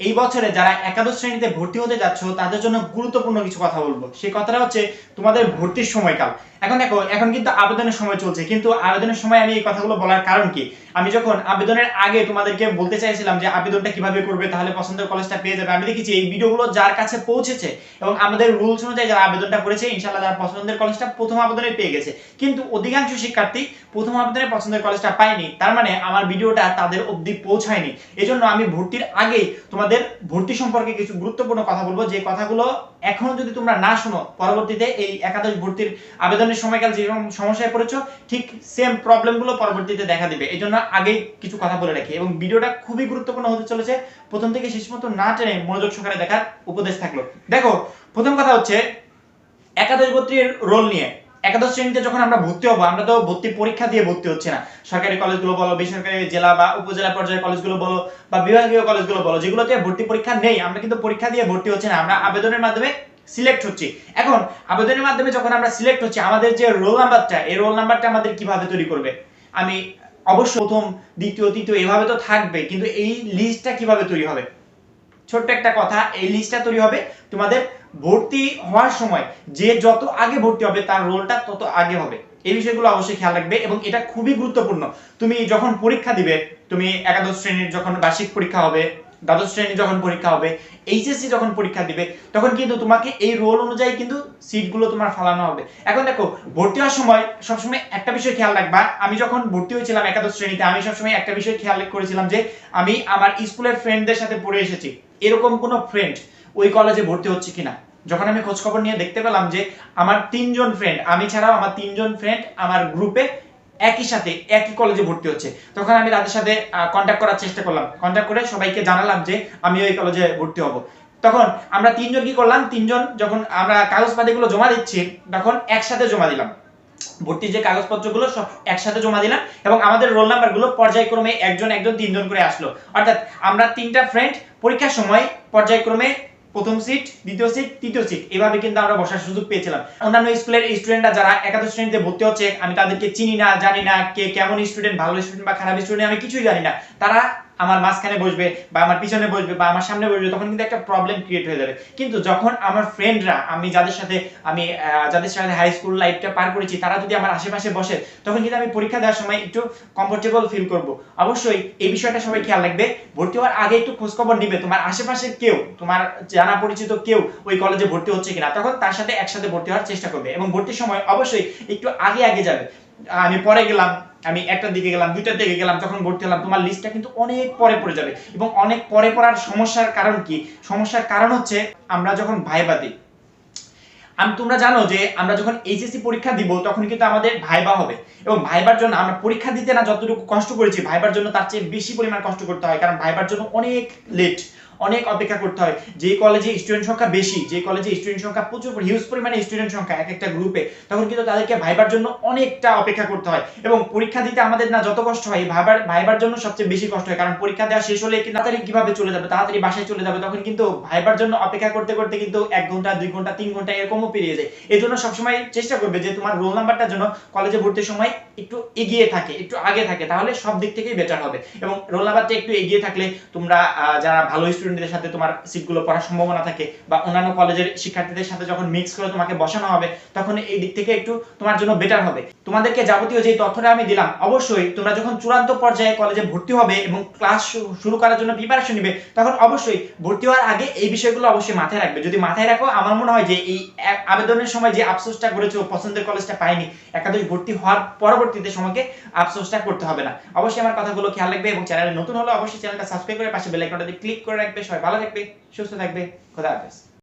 এই বছরে যারা একাদশ শ্রেণীতে ভর্তি হতে যাচ্ছ, তাদের জন্য গুরুত্বপূর্ণ কিছু কথা বলব। সেই কথাটা হচ্ছে, তোমাদের ভর্তির সময়কাল। এখন দেখো, এখন কিন্তু আবেদনের সময় চলছে, কিন্তু আবেদনের সময় আমি এই কথাগুলো বলার কারণ কি? আমি যখন আবেদনের আগে তোমাদেরকে বলতে চাইছিলাম যে আবেদনটা কীভাবে করবে, তাহলে পছন্দের কলেজটা পেয়ে যাবে, আমি দেখেছি এই ভিডিওগুলো যার কাছে পৌঁছেছে এবং আমাদের রুলস অনুযায়ী যারা আবেদনটা করেছে, ইনশাআল্লাহ যারা পছন্দের কলেজটা প্রথম আবেদনে পেয়ে গেছে। কিন্তু অধিকাংশ শিক্ষার্থী প্রথম আবেদনে পছন্দের কলেজটা পায়নি, তার মানে আমার ভিডিওটা তাদের অবধি পৌঁছায়নি। এজন্য আমি ভর্তির আগেই তোমাদের ভর্তি সম্পর্কে কিছু গুরুত্বপূর্ণ কথা বলব। যে কথাগুলো এখনও যদি তোমরা না শোনো, পরবর্তীতে এই একাদশ ভর্তির আবেদনের সময়কাল যেরকম সমস্যায় পড়েছো, ঠিক সেম প্রবলেমগুলো পরবর্তীতে দেখা দিবে। এই জন্য আগেই কিছু কথা বলে রাখি এবং ভিডিওটা খুবই গুরুত্বপূর্ণ হতে চলেছে। প্রথম থেকে শেষ মতো না টেনে মনোযোগ সহকারে দেখার উপদেশ থাকল। দেখো, প্রথম কথা হচ্ছে একাদশ ভর্তির রোল নিয়ে। একাদশ শ্রেণীতে যখন আমরা ভর্তি হব, আমরা তো ভর্তি পরীক্ষা দিয়ে ভর্তি হচ্ছে না। সরকারি কলেজগুলো বলো, বেসরকারি জেলা বা উপজেলা পর্যায়ের কলেজগুলো বলো বা বিভাগীয় কলেজগুলো বলো, যেগুলোতে ভর্তি পরীক্ষা নেই, আমরা কিন্তু পরীক্ষা দিয়ে ভর্তি হচ্ছে না, আমরা আবেদনের মাধ্যমে সিলেক্ট হচ্ছি। এখন, আবেদনের মাধ্যমে যখন আমরা সিলেক্ট হচ্ছি, আমাদের যে রোল নাম্বারটা, এই রোল নাম্বারটা আমাদের কীভাবে তৈরি করবে? আমি অবশ্য প্রথম, দ্বিতীয়, তৃতীয়, এভাবে তো থাকবে, কিন্তু এই লিস্টটা কীভাবে তৈরি হবে? ছোট্ট একটা কথা, এই লিস্টটা তৈরি হবে তোমাদের ভর্তি হওয়ার সময়। যে যত আগে ভর্তি হবে, তার রোলটা তত আগে হবে। এই বিষয়গুলো অবশ্যই খেয়াল রাখবে এবং এটা খুবই গুরুত্বপূর্ণ। তুমি যখন পরীক্ষা দিবে, তুমি একাদশ শ্রেণির যখন বার্ষিক পরীক্ষা হবে, দ্বাদশ শ্রেণির যখন পরীক্ষা হবে এইচএসসি যখন পরীক্ষা দিবে, তখন কিন্তু তোমাকে এই রোল অনুযায়ী কিন্তু সিটগুলো তোমার ফালানো হবে। এখন দেখো, ভর্তি হওয়ার সময় সবসময় একটা বিষয় খেয়াল রাখবা। আমি যখন ভর্তি হয়েছিলাম একাদশ শ্রেণীতে, আমি সবসময় একটা বিষয় খেয়াল করেছিলাম যে, আমি আমার স্কুলের ফ্রেন্ডদের সাথে পড়ে এসেছি। এরকম কোনো ফ্রেন্ড ওই কলেজে ভর্তি হচ্ছে কিনা? যখন আমি খোঁজ খবর নিয়ে দেখতে পেলাম যে আমার তিনজন ফ্রেন্ড আমি ছাড়াও আমার তিনজন ফ্রেন্ড আমার গ্রুপে একই সাথে একই কলেজে ভর্তি হচ্ছে। তখন আমি তাদের সাথে কন্ট্যাক্ট করার চেষ্টা করলাম। কন্ট্যাক্ট করে সবাইকে জানালাম যে আমি ওই কলেজে ভর্তি হব। তখন আমরা তিনজন কি করলাম? তিনজন যখন আমরা কাগজপাতিগুলো জমা দিচ্ছি, তখন একসাথে জমা দিলাম। ভর্তির যে কাগজপত্রগুলো সব একসাথে জমা দিলাম এবং আমাদের রোল নাম্বারগুলো পর্যায়ক্রমে একজন একজন তিনজন করে আসলো। অর্থাৎ আমরা তিনটা ফ্রেন্ড পরীক্ষার সময় পর্যায়ক্রমে প্রথম সিট দ্বিতীয় সিট তৃতীয় সিট এভাবে কিন্তু আমরা বসার সুযোগ পেয়েছিলাম। অন্যান্য স্কুলের স্টুডেন্টরা যারা একাদশ শ্রেণীতে ভর্তি হচ্ছে, আমি তাদেরকে চিনি না, জানি না কে কেমন স্টুডেন্ট ভালো স্টুডেন্ট বা খারাপ স্টুডেন্ট আমি কিছুই জানি না, তারা আমার মাঝখানে বসবে বা আমার পিছনে বসবে বা আমার সামনে বসবে, তখন কিন্তু একটা প্রবলেম ক্রিয়েট হয়ে যাবে। কিন্তু যখন আমার ফ্রেন্ডরা আমি যাদের সাথে, আমি যাদের সাথে হাই স্কুল লাইফটা পার করেছি, তারা যদি আমার আশেপাশে বসে, তখন কিন্তু আমি পরীক্ষা দেওয়ার সময় একটু কমফোর্টেবল ফিল করব। অবশ্যই এই বিষয়টা সবাই খেয়াল রাখবে। ভর্তি হওয়ার আগে একটু খোঁজ খবর নিবে, তোমার আশেপাশে কেউ, তোমার জানা পরিচিত কেউ ওই কলেজে ভর্তি হচ্ছে কিনা, তখন তার সাথে একসাথে ভর্তি হওয়ার চেষ্টা করবে। এবং ভর্তির সময় অবশ্যই একটু আগে আগে যাবে। আমি পরে গেলাম আমি একটার দিকে গেলাম দুইটার দিকে গেলাম, তখন ভর্তি হলাম। তোমার লিস্টটা কিন্তু অনেক পরে পড়ে যাবে। এবং অনেক পরে পড়ার সমস্যার কারণ কি? সমস্যার কারণ হচ্ছে আমরা যখন ভাইবা দিই। আমি, তোমরা জানো যে আমরা যখন এইচএসসি পরীক্ষা দিব, তখন কিন্তু আমাদের ভাইবা হবে। এবং ভাইবার জন্য আমরা পরীক্ষা দিতে না যতটুকু কষ্ট করেছি, ভাইবার জন্য তার চেয়ে বেশি পরিমাণ কষ্ট করতে হয়। কারণ ভাইবার জন্য অনেক লেট অনেক অপেক্ষা করতে হয়। যে কলেজে স্টুডেন্ট সংখ্যা বেশি, যে কলেজে স্টুডেন্ট সংখ্যা প্রচুর হিউজ পরিমাণে স্টুডেন্ট সংখ্যা, এক একটা গ্রুপে তখন কিন্তু তাদেরকে ভাইবার জন্য অনেকটা অপেক্ষা করতে হয়। এবং পরীক্ষা দিতে আমাদের না যত কষ্ট হয়, ভাইবার ভাইবার জন্য সবচেয়ে বেশি কষ্ট হয়। কারণ পরীক্ষা দেওয়া শেষ হলে তাড়াতাড়ি কীভাবে চলে যাবে? তাড়াতাড়ি বাসায় চলে যাবে, তখন কিন্তু ভাইবার জন্য অপেক্ষা করতে করতে কিন্তু এক ঘণ্টা, দুই ঘণ্টা, তিন ঘণ্টা এরকমও পেরিয়ে যায়। এই জন্য সবসময় চেষ্টা করবে যে তোমার রোল নাম্বারটার জন্য কলেজে ভর্তির সময় একটু এগিয়ে থাকে, একটু আগে থাকে, তাহলে সব দিক থেকেই বেটার হবে। এবং রোল নাম্বারটা একটু এগিয়ে থাকলে তোমরা যারা ভালো স্টুডেন্টদের সাথে তোমার সিটগুলো পড়ার সম্ভাবনা থাকে বা অন্যান্য কলেজের শিক্ষার্থীদের সাথে যখন মিক্স করে তোমাকে বসানো হবে, তখন এই দিক থেকে একটু তোমার জন্য বেটার হবে। তোমাদেরকে যাবতীয় যে তথ্যটা আমি দিলাম, অবশ্যই তোমরা যখন চূড়ান্ত পর্যায়ে কলেজে ভর্তি হবে এবং ক্লাস শুরু করার জন্য প্রিপারেশন নিবে, তখন অবশ্যই ভর্তি হওয়ার আগে এই বিষয়গুলো অবশ্যই মাথায় রাখবে। যদি মাথায় রাখো, আমার মনে হয় যে এই আবেদনের সময় যে আফসোসটা করেছ, পছন্দের কলেজটা পাইনি, একাদশ ভর্তি হওয়ার পরবর্তীতে সময়কে আফসোসটা করতে হবে না। অবশ্যই আমার কথাগুলো খেয়াল রাখবে এবং চ্যানেলে নতুন হলে অবশ্যই চ্যানেলটা সাবস্ক্রাইব করে পাশে বেল আইকনটাতে ক্লিক করে রাখবে। সবাই ভালো থাকবে সুস্থ থাকবে খোদা হাফেজ।